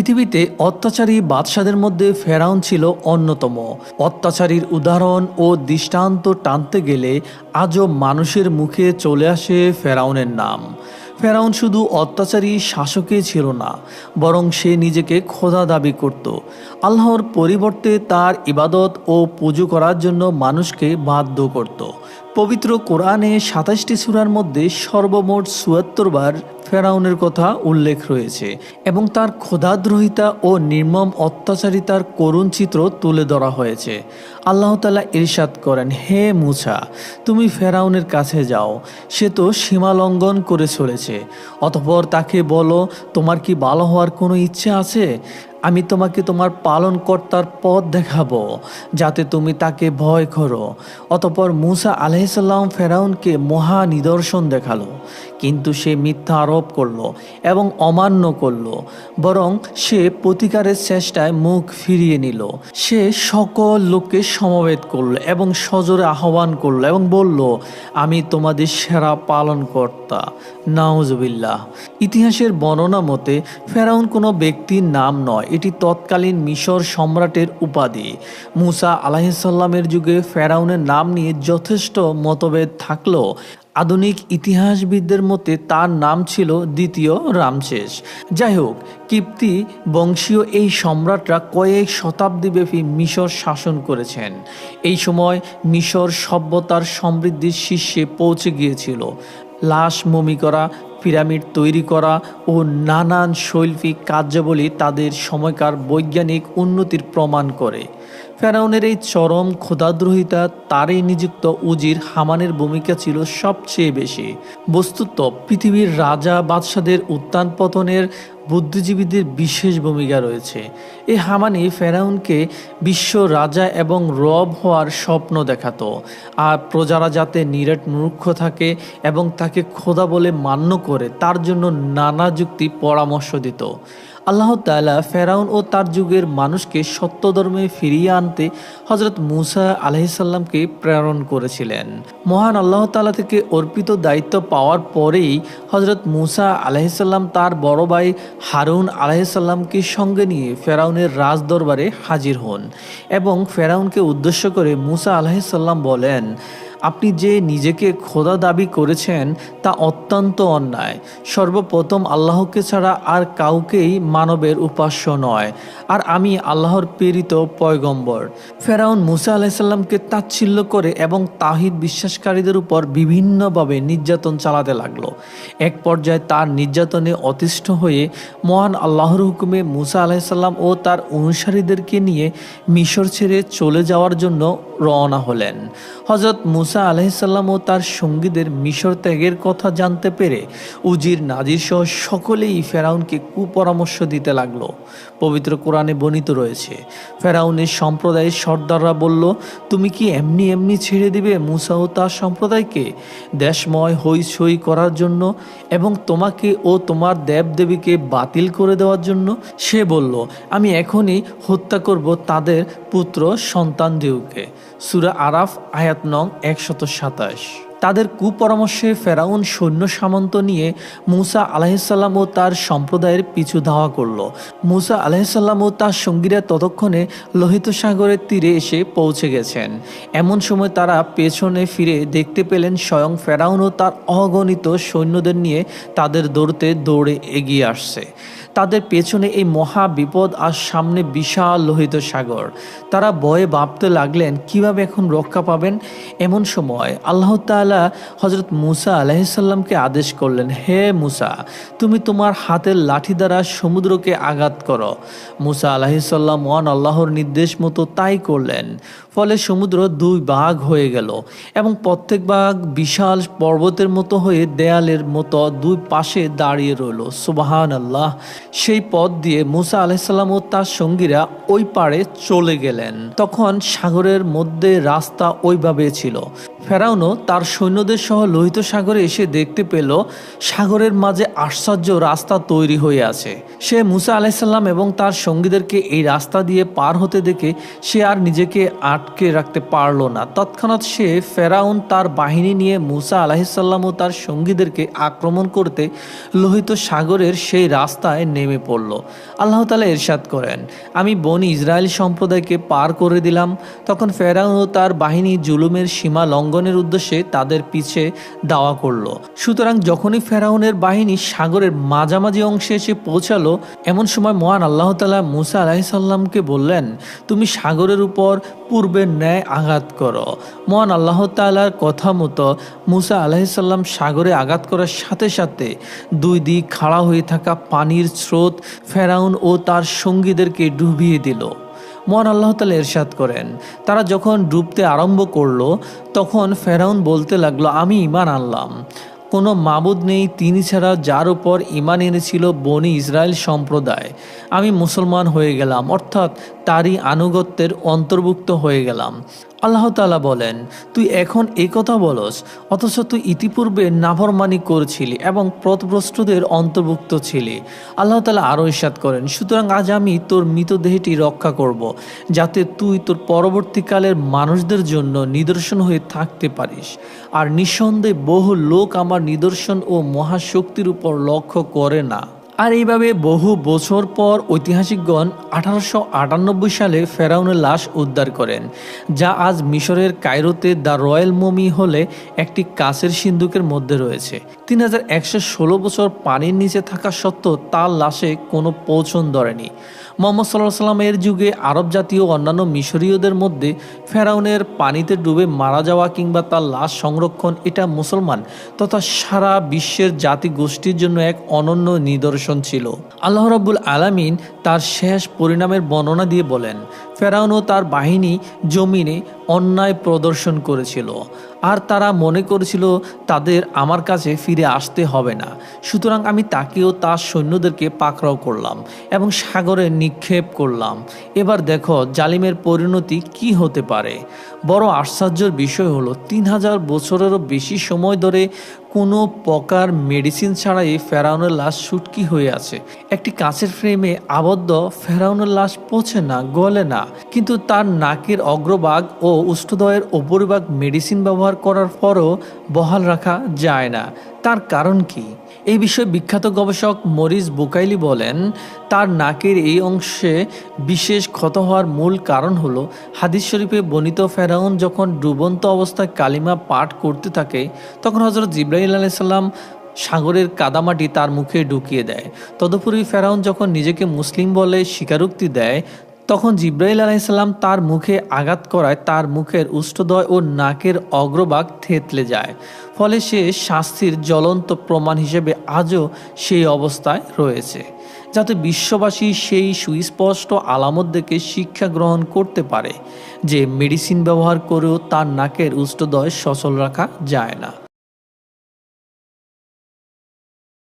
পৃথিবীতে অত্যাচারী বাদশাদের মধ্যে ফেরাউন ছিল অন্যতম। অত্যাচারীর উদাহরণ ও দৃষ্টান্ত টানতে গেলে আজও মানুষের মুখে চলে আসে ফেরাউনের নাম। ফেরাউন শুধু অত্যাচারী শাসকই ছিল না, বরং সে নিজেকে খোদা দাবি করত। আল্লাহর পরিবর্তে তার ইবাদত ও পুজো করার জন্য মানুষকে বাধ্য করত। পবিত্র কোরআনে সাতাশটি সূরার মধ্যে সর্বমোট চুয়াত্তর বার ফেরাউনের কথা উল্লেখ রয়েছে এবং তার ক্ষুধাদ্রোহিতা ও নির্মম অত্যাচারিতার করুণ চিত্র তুলে ধরা হয়েছে। আল্লাহ তালা ইরশাদ করেন, হে মুছা তুমি ফেরাউনের কাছে যাও, সে তো সীমা লঙ্ঘন করে চলেছে। অতপর তাকে বলো, তোমার কি ভালো হওয়ার কোনো ইচ্ছে আছে? আমি তোমাকে তোমার পালনকর্তার পথ দেখাবো, যাতে তুমি তাকে ভয় করো। অতপর মুসা আলহিসাল্লাম ফেরাউনকে মহা নিদর্শন দেখাল, কিন্তু সে মিথ্যা আরোপ করল এবং অমান্য করল, বরং সে প্রতিকারের চেষ্টায় মুখ ফিরিয়ে নিল। সে সকল লোককে সমবেত করল এবং সজোরে আহ্বান করল এবং বলল, আমি তোমাদের সেরা পালনকর্তা, নাউজবিল্লাহ। ইতিহাসের বর্ণনা মতে, ফেরাউন কোনো ব্যক্তির নাম নয় এটি তৎকালীন মিশর সম্রাটের উপাধি। মুসা আলাহিসাল্লামের যুগে ফেরাউনের নাম নিয়ে যথেষ্ট মতভেদ থাকলেও আধুনিক ইতিহাসবিদদের মতে তার নাম ছিল দ্বিতীয় রামশেষ। যাই হোক, কিপ্তি বংশীয় এই সম্রাটরা কয়েক শতাব্দীব্যাপী মিশর শাসন করেছেন। এই সময় মিশর সভ্যতার সমৃদ্ধির শীর্ষে পৌঁছে গিয়েছিল। লাশ মমি করা পিরামিড তৈরি করা ও নানান শৈল্পিক কার্যাবলী তাদের সময়কার বৈজ্ঞানিক উন্নতির প্রমাণ করে। ফেরাউনের এই চরম ক্ষুদাদ্রোহিতা তারই নিযুক্ত উজির হামানের ভূমিকা ছিল সবচেয়ে বেশি। বস্তুত পৃথিবীর রাজা বাদশাদের উত্থান পতনের বুদ্ধিজীবীদের বিশেষ ভূমিকা রয়েছে। এ হামানি ফেরাউনকে বিশ্ব রাজা এবং রব হওয়ার স্বপ্ন দেখাতো। আর প্রজারা যাতে নিরেট মূর্খ থাকে এবং তাকে খোদা বলে মান্য করে, তার জন্য নানা যুক্তি পরামর্শ দিত। আল্লাহ তালা ফেরাউন ও তার যুগের মানুষকে সত্য ধর্মে ফিরিয়ে আনতে হজরত মুসা আলহিসাল্লামকে প্রেরণ করেছিলেন। মহান আল্লাহ তালা থেকে অর্পিত দায়িত্ব পাওয়ার পরেই হজরত মুসা আলহিসাল্লাম তার বড় ভাই হারুন আলহিসাল্লামকে সঙ্গে নিয়ে ফেরাউনের রাজ দরবারে হাজির হন এবং ফেরাউনকে উদ্দেশ্য করে মুসা আলহিসাল্লাম বলেন আপনি যে নিজেকে খোদা দাবি করেছেন তা অত্যন্ত অন্যায়। সর্বপ্রথম আল্লাহকে ছাড়া আর কাউকেই মানবের উপাস্য নয়। আর আমি আল্লাহর প্রেরিত পয়গম্বর। ফেরাউন মুসা আলাইসাল্লামকে তাচ্ছিল্য করে এবং তাহিদ বিশ্বাসকারীদের উপর বিভিন্নভাবে নির্যাতন চালাতে লাগল। এক পর্যায়ে তার নির্যাতনে অতিষ্ঠ হয়ে মহান আল্লাহর হুকুমে মুসা আলাইসাল্লাম ও তার অনুসারীদেরকে নিয়ে মিশর ছেড়ে চলে যাওয়ার জন্য রওনা হলেন। হজরত মুসা আলহিসাল্লাম ও তার সঙ্গীদের মিশর ত্যাগের কথা জানতে পেরে উজির নাজির সহ সকলেই ফেরাউনকে কুপরামর্শ দিতে লাগল। পবিত্র কোরআনে বর্ণিত রয়েছে, ফেরাউনের সম্প্রদায়ের সর্দাররা বলল, তুমি কি এমনি এমনি ছেড়ে দিবে মুসা ও তার সম্প্রদায়কে? দেশময় হইসই করার জন্য এবং তোমাকে ও তোমার দেবদেবীকে বাতিল করে দেওয়ার জন্য? সে বলল, আমি এখনই হত্যা করব তাদের পুত্র সন্তান দেউকে। সুরা আরাফ আয়াত নং একশত সাতাশ। তাদের কুপরামর্শে ফেরাউন সৈন্য সামন্ত নিয়ে মুসা আলাহিসাল্লাম ও তার সম্প্রদায়ের পিছু ধাওয়া করল। মুসা আলাহিসাল্লাম ও তার সঙ্গীরা ততক্ষণে লোহিত সাগরের তীরে এসে পৌঁছে গেছেন। এমন সময় তারা পেছনে ফিরে দেখতে পেলেন স্বয়ং ফেরাউন ও তার অগণিত সৈন্যদের নিয়ে তাদের দৌড়তে দৌড়ে এগিয়ে আসছে। তাদের পেছনে এই মহা বিপদ আর সামনে বিশাল লোহিত সাগর। তারা ভয়ে ভাবতে লাগলেন, কীভাবে এখন রক্ষা পাবেন? এমন সময় আল্লাহ তালা হজরত মুসা আলাহিসাল্লামকে আদেশ করলেন, হে মুসা, তুমি তোমার হাতের লাঠি দ্বারা সমুদ্রকে আঘাত করো। মুসা আলাহিসাল্লাম ওয়ান আল্লাহর নির্দেশ মতো তাই করলেন। ফলে সমুদ্র দুই ভাগ হয়ে গেল এবং প্রত্যেক ভাগ বিশাল পর্বতের মতো হয়ে দেয়ালের মতো দুই পাশে দাঁড়িয়ে রইল। সুবাহান আল্লাহ সেই পথ দিয়ে মুসা আলাইসাল্লাম ও তার সঙ্গীরা ওই পাড়ে চলে গেলেন। তখন সাগরের মধ্যে রাস্তা ওইভাবে ছিল। ফেরাউনও তার সৈন্যদের সহ লোহিত সাগরে এসে দেখতে পেল, সাগরের মাঝে আশ্চর্য রাস্তা তৈরি হয়ে আছে। সে মুসা আলাইসাল্লাম এবং তার সঙ্গীদেরকে এই রাস্তা দিয়ে পার হতে দেখে সে আর নিজেকে আটকে রাখতে পারল না। তৎক্ষণাৎ সে ফেরাউন তার বাহিনী নিয়ে মুসা আলাহিসাল্লাম ও তার সঙ্গীদেরকে আক্রমণ করতে লোহিত সাগরের সেই রাস্তায় নেমে পড়ল। আল্লাহ তালা এরশাদ করেন, আমি বনি ইসরায়েল সম্প্রদায়কে পার করে দিলাম। তখন ফেরাউন ও তার বাহিনী জুলুমের সীমা লঙ্ঘনের উদ্দেশ্যে তাদের পিছে দাওয়া করল। সুতরাং যখনই ফেরাউনের বাহিনী সাগরের মাঝামাঝি অংশে এসে পৌঁছালো, এমন সময় মহান আল্লাহ তালা মুসা আলাহিসাল্লামকে বললেন, তুমি সাগরের উপর পূর্বের ন্যায় আঘাত করো। মহান আল্লাহ তালার কথা মতো মুসা আলাহিসাল্লাম সাগরে আঘাত করার সাথে সাথে দুই দিক খাড়া হয়ে থাকা পানির স্রোত ফেরাউন ও তার সঙ্গীদেরকে ডুবিয়ে দিল। মহান আল্লাহ তালা এরশাদ করেন। তারা যখন ডুবতে আরম্ভ করল, তখন ফেরাউন বলতে লাগল, আমি ইমান আনলাম। কোনো মাবুদ নেই, তিনি ছাড়া যার উপর ইমান এনেছিল বনি ইসরায়েল সম্প্রদায়। আমি মুসলমান হয়ে গেলাম। অর্থাৎ তারই আনুগত্যের অন্তর্ভুক্ত হয়ে গেলাম। আল্লাহ তালা বলেন, তুই এখন কথা বলস, অথচ তুই ইতিপূর্বে নাফরমানি করছিলি এবং পথভ্রষ্টদের অন্তর্ভুক্ত ছিলি। আল্লাহ তালা আরও ইস্বাদ করেন, সুতরাং আজ আমি তোর মৃতদেহটি রক্ষা করব। যাতে তুই তোর পরবর্তীকালের মানুষদের জন্য নিদর্শন হয়ে থাকতে পারিস। আর নিঃসন্দেহে বহু লোক আমার নিদর্শন ও মহাশক্তির উপর লক্ষ্য করে না। আর এইভাবে বহু বছর পর ঐতিহাসিকগণ আঠারোশো আটানব্বই সালে ফেরাউনের লাশ উদ্ধার করেন, যা আজ মিশরের কায়রোতে দ্য রয়্যাল মমি হলে একটি কাছের সিন্ধুকের মধ্যে রয়েছে। তিন হাজার একশো ষোলো বছর পানির নিচে থাকা সত্ত্বেও তার লাশে কোনো পৌঁছন ধরেনি। মোহাম্মদ সাল্লাহ সাল্লামের যুগে আরব জাতীয় অন্যান্য মিশরীয়দের মধ্যে ফেরাউনের পানিতে ডুবে মারা যাওয়া কিংবা তার লাশ সংরক্ষণ এটা মুসলমান তথা সারা বিশ্বের জাতি গোষ্ঠীর জন্য এক অনন্য নিদর্শন ছিল। আল্লাহ রব্বুল আলামিন তার শেষ পরিণামের বর্ণনা দিয়ে বলেন, ফেরাউন ও তার বাহিনী জমিনে অন্যায় প্রদর্শন করেছিল। আর তারা মনে করেছিল, তাদের আমার কাছে ফিরে আসতে হবে না। সুতরাং আমি তাকেও তার সৈন্যদেরকে পাকড়াও করলাম এবং সাগরে নিক্ষেপ করলাম। এবার দেখো, জালিমের পরিণতি কি হতে পারে? বড় আশ্চর্যের বিষয় হলো, তিন হাজার বছরেরও বেশি সময় ধরে কোনো প্রকার মেডিসিন ছাড়াই ফেরাউনের লাশ সুটকি হয়ে আছে। একটি কাঁচের ফ্রেমে আবদ্ধ, ফেরাউনের লাশ পচে না, গলে না। কিন্তু তার নাকের অগ্রভাগ ও উষ্ঠদয়ের ওপরভাগ মেডিসিন ব্যবহার করার পরও বহাল রাখা যায় না। তার কারণ কি? এই বিষয়ে বিখ্যাত গবেষক মরিস বুকাইলি বলেন, তার নাকের এই অংশে বিশেষ ক্ষত হওয়ার মূল কারণ হল হাদিস শরীফে বনিত ফেরাউন যখন ডুবন্ত অবস্থায় কালিমা পাঠ করতে থাকে, তখন হজরত জিব্রাহিল আলাইসাল্লাম সাগরের কাদামাটি তার মুখে ঢুকিয়ে দেয়। তদুপরি ফেরাউন যখন নিজেকে মুসলিম বলে স্বীকারোক্তি দেয় তখন জিব্রাইল আলাইসাল্লাম তার মুখে আঘাত করায় তার মুখের উষ্ঠদয় ও নাকের অগ্রভাগ থেতলে যায়। ফলে সে শাস্তির জ্বলন্ত প্রমাণ হিসেবে আজও সেই অবস্থায় রয়েছে, যাতে বিশ্ববাসী সেই সুস্পষ্ট আলামত দেখে শিক্ষা গ্রহণ করতে পারে যে মেডিসিন ব্যবহার করেও তার নাকের উষ্ঠদয় সচল রাখা যায় না।